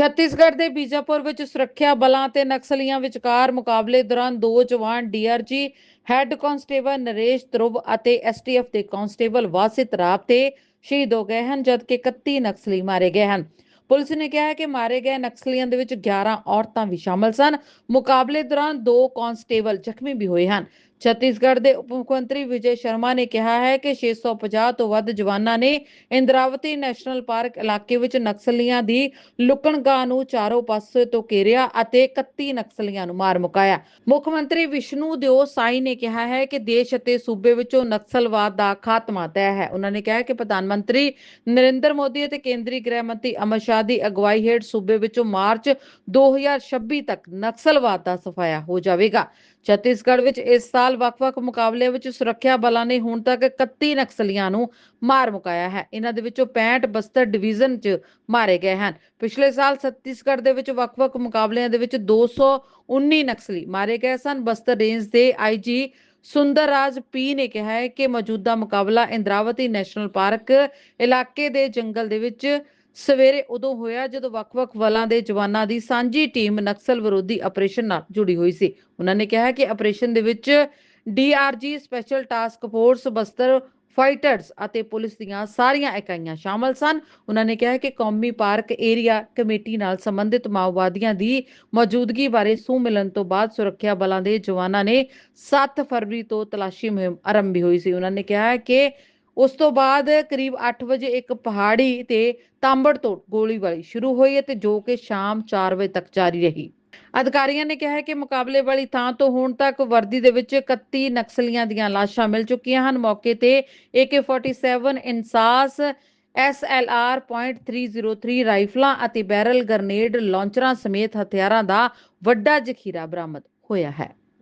ਛੱਤੀਸਗੜ੍ਹ ਦੇ ਬੀਜਾਪੁਰ ਵਿੱਚ ਸੁਰੱਖਿਆ ਬਲਾਂ ਤੇ ਨਕਸਲੀਆਂ ਵਿਚਕਾਰ ਮੁਕਾਬਲੇ ਦੌਰਾਨ ਦੋ ਜਵਾਨ DRG head constable Naresh Dhruv ਅਤੇ ਐਸਟੀਐਫ ਦੇ ਕਾਂਸਟੇਬਲ ਵਾਸਿਤ ਰਾਬ ਤੇ ਸ਼ਹੀਦ ਹੋ ਗਏ ਹਨ, ਜਦਕਿ 31 ਨਕਸਲੀ ਮਾਰੇ ਗਏ ਹਨ। ਪੁਲਿਸ ਨੇ ਕਿਹਾ ਹੈ ਕਿ ਮਾਰੇ ਗਏ ਨਕਸਲੀਆਂ ਦੇ ਵਿੱਚ 11 ਔਰਤਾਂ ਵੀ ਸ਼ਾਮਲ ਸਨ। ਮੁਕਾਬਲੇ ਦੌਰਾਨ ਦੋ ਕਾਂਸਟੇਬਲ ਜ਼ਖਮੀ ਵੀ ਹੋਏ ਹਨ। ਛੱਤੀਸਗੜ੍ਹ ਦੇ ਉਪ ਮੁੱਖ ਮੰਤਰੀ ਵਿਜੇ ਸ਼ਰਮਾ ਨੇ ਕਿਹਾ ਹੈ ਕਿ 650 ਤੋਂ ਵੱਧ ਜਵਾਨਾਂ ਨੇ ਇੰਦਰਾਵਤੀ ਨੈਸ਼ਨਲ ਪਾਰਕ ਇਲਾਕੇ ਵਿੱਚ ਨਕਸਲੀਆਂ ਦੀ ਲੁਕਣਗਾਹ ਨੂੰ ਚਾਰੋਂ ਪਾਸੇ ਤੋਂ ਘੇਰਿਆ ਅਤੇ 31 ਨਕਸਲੀਆਂ ਨੂੰ ਮਾਰ ਮੁਕਾਇਆ। ਮੁੱਖ ਮੰਤਰੀ ਵਿਸ਼ਨੂੰ ਦਿਓ ਸਾਈ ਨੇ ਕਿਹਾ ਹੈ ਕਿ ਦੇਸ਼ ਅਤੇ ਸੂਬੇ ਵਿੱਚੋਂ ਨਕਸਲਵਾਦ ਦਾ ਖਾਤਮਾ ਤੈਅ ਹੈ। ਉਹਨਾਂ ਨੇ ਕਿਹਾ ਕਿ ਪ੍ਰਧਾਨ ਮੰਤਰੀ ਨਰਿੰਦਰ ਮੋਦੀ ਅਤੇ ਕੇਂਦਰੀ ਗ੍ਰਹਿ ਮੰਤਰੀ ਅਮਿਤ ਸ਼ਾਹ ਦੀ ਅਗਵਾਈ ਹੇਠ ਸੂਬੇ ਵਿੱਚੋਂ ਮਾਰਚ 2026 ਤੱਕ ਨਕਸਲਵਾਦ ਦਾ ਸਫਾਇਆ ਹੋ ਜਾਵੇਗਾ। ਛੱਤੀਸਗੜ੍ਹ ਵਿੱਚ ਇਸ ਸਾਲ ਵੱਖ-ਵੱਖ ਮੁਕਾਬਲਿਆਂ ਵਿੱਚ ਸੁਰੱਖਿਆ ਬਲਾਂ ਨੇ ਹੁਣ ਤੱਕ 31 ਨਕਸਲੀਆਂ ਨੂੰ ਮਾਰ ਮੁਕਾਇਆ ਹੈ। ਇਹਨਾਂ ਦੇ ਵਿੱਚੋਂ 65 ਬਸਤਰ ਡਿਵੀਜ਼ਨ 'ਚ ਮਾਰੇ ਗਏ ਹਨ। ਪਿਛਲੇ ਸਾਲ ਛੱਤੀਸਗੜ੍ਹ ਦੇ ਵਿੱਚ ਵੱਖ-ਵੱਖ ਮੁਕਾਬਲਿਆਂ ਦੇ ਵਿੱਚ 219 ਨਕਸਲੀ ਮਾਰੇ ਗਏ ਸਨ। ਬਸਤਰ ਰੇਂਜ ਦੇ ਆਈਜੀ ਸੁੰਦਰਰਾਜ ਪੀ ਨੇ ਕਿਹਾ ਹੈ ਕਿ ਮੌਜੂਦਾ ਮੁਕਾਬਲਾ ਇੰਦਰਾਵਤੀ ਨੈਸ਼ਨਲ ਪਾਰਕ ਇਲਾਕੇ ਦੇ ਜੰਗਲ ਦੇ ਵਿੱਚ ਸਵੇਰੇ ਉਦੋਂ ਹੋਇਆ ਜਦੋਂ ਵੱਖ-ਵੱਖ ਬਲਾਂ ਦੇ ਜਵਾਨਾਂ ਦੀ ਸਾਂਝੀ ਟੀਮ ਨਕਸਲ ਵਿਰੋਧੀ ਆਪਰੇਸ਼ਨ ਨਾਲ ਜੁੜੀ ਹੋਈ ਸੀ। ਉਹਨਾਂ ਨੇ ਕਿਹਾ ਕਿ ਆਪਰੇਸ਼ਨ ਦੇ ਵਿੱਚ DRG special task force, Bastar, fighters ਅਤੇ ਪੁਲਿਸ ਦੀਆਂ ਸਾਰੀਆਂ ਇਕਾਈਆਂ ਸ਼ਾਮਲ ਸਨ। ਉਹਨਾਂ ਨੇ ਕਿਹਾ ਕਿ ਕੌਮੀ ਪਾਰਕ ਏਰੀਆ ਕਮੇਟੀ ਨਾਲ ਸੰਬੰਧਿਤ ਮਾਓਵਾਦੀਆਂ ਦੀ ਮੌਜੂਦਗੀ ਬਾਰੇ ਸੂਹ ਮਿਲਣ ਤੋਂ ਬਾਅਦ ਸੁਰੱਖਿਆ ਬਲਾਂ ਦੇ ਜਵਾਨਾਂ ਨੇ 7 ਫਰਵਰੀ ਤੋਂ ਤਲਾਸ਼ੀ ਮੁਹਿੰਮ ਆਰੰਭੀ ਹੋਈ ਸੀ। ਉਹਨਾਂ ਨੇ ਕਿਹਾ ਕਿ ਉਸ ਤੋਂ ਬਾਅਦ ਕਰੀਬ 8 ਵਜੇ ਇੱਕ ਪਹਾੜੀ ਤੇ ਤਾਂਬੜਤੋੜ ਗੋਲੀਬਾਰੀ ਸ਼ੁਰੂ ਹੋਈ ਅਤੇ ਜੋ ਕਿ ਸ਼ਾਮ 4 ਵਜੇ ਤੱਕ ਜਾਰੀ ਰਹੀ। ਅਧਿਕਾਰੀਆਂ ਨੇ ਕਿਹਾ ਹੈ ਕਿ ਮੁਕਾਬਲੇ ਵਾਲੀ ਥਾਂ ਤੋਂ ਹੁਣ ਤੱਕ ਵਰਦੀ ਦੇ ਵਿੱਚ 31 ਨਕਸਲੀਆਂ ਦੀਆਂ ਲਾਸ਼ਾਂ ਮਿਲ ਚੁੱਕੀਆਂ ਹਨ। ਮੌਕੇ ਤੇ AK47 ਇਨਸਾਸ SLR .303 ਰਾਈਫਲਾਂ ਅਤੇ ਬੈਰਲ ਗਰਨੇਡ ਲਾਂਚਰਾਂ ਸਮੇਤ ਹਥਿਆਰਾਂ ਦਾ ਵੱਡਾ ਜ਼ਖੀਰਾ ਬਰਾਮਦ ਹੋਇਆ ਹੈ।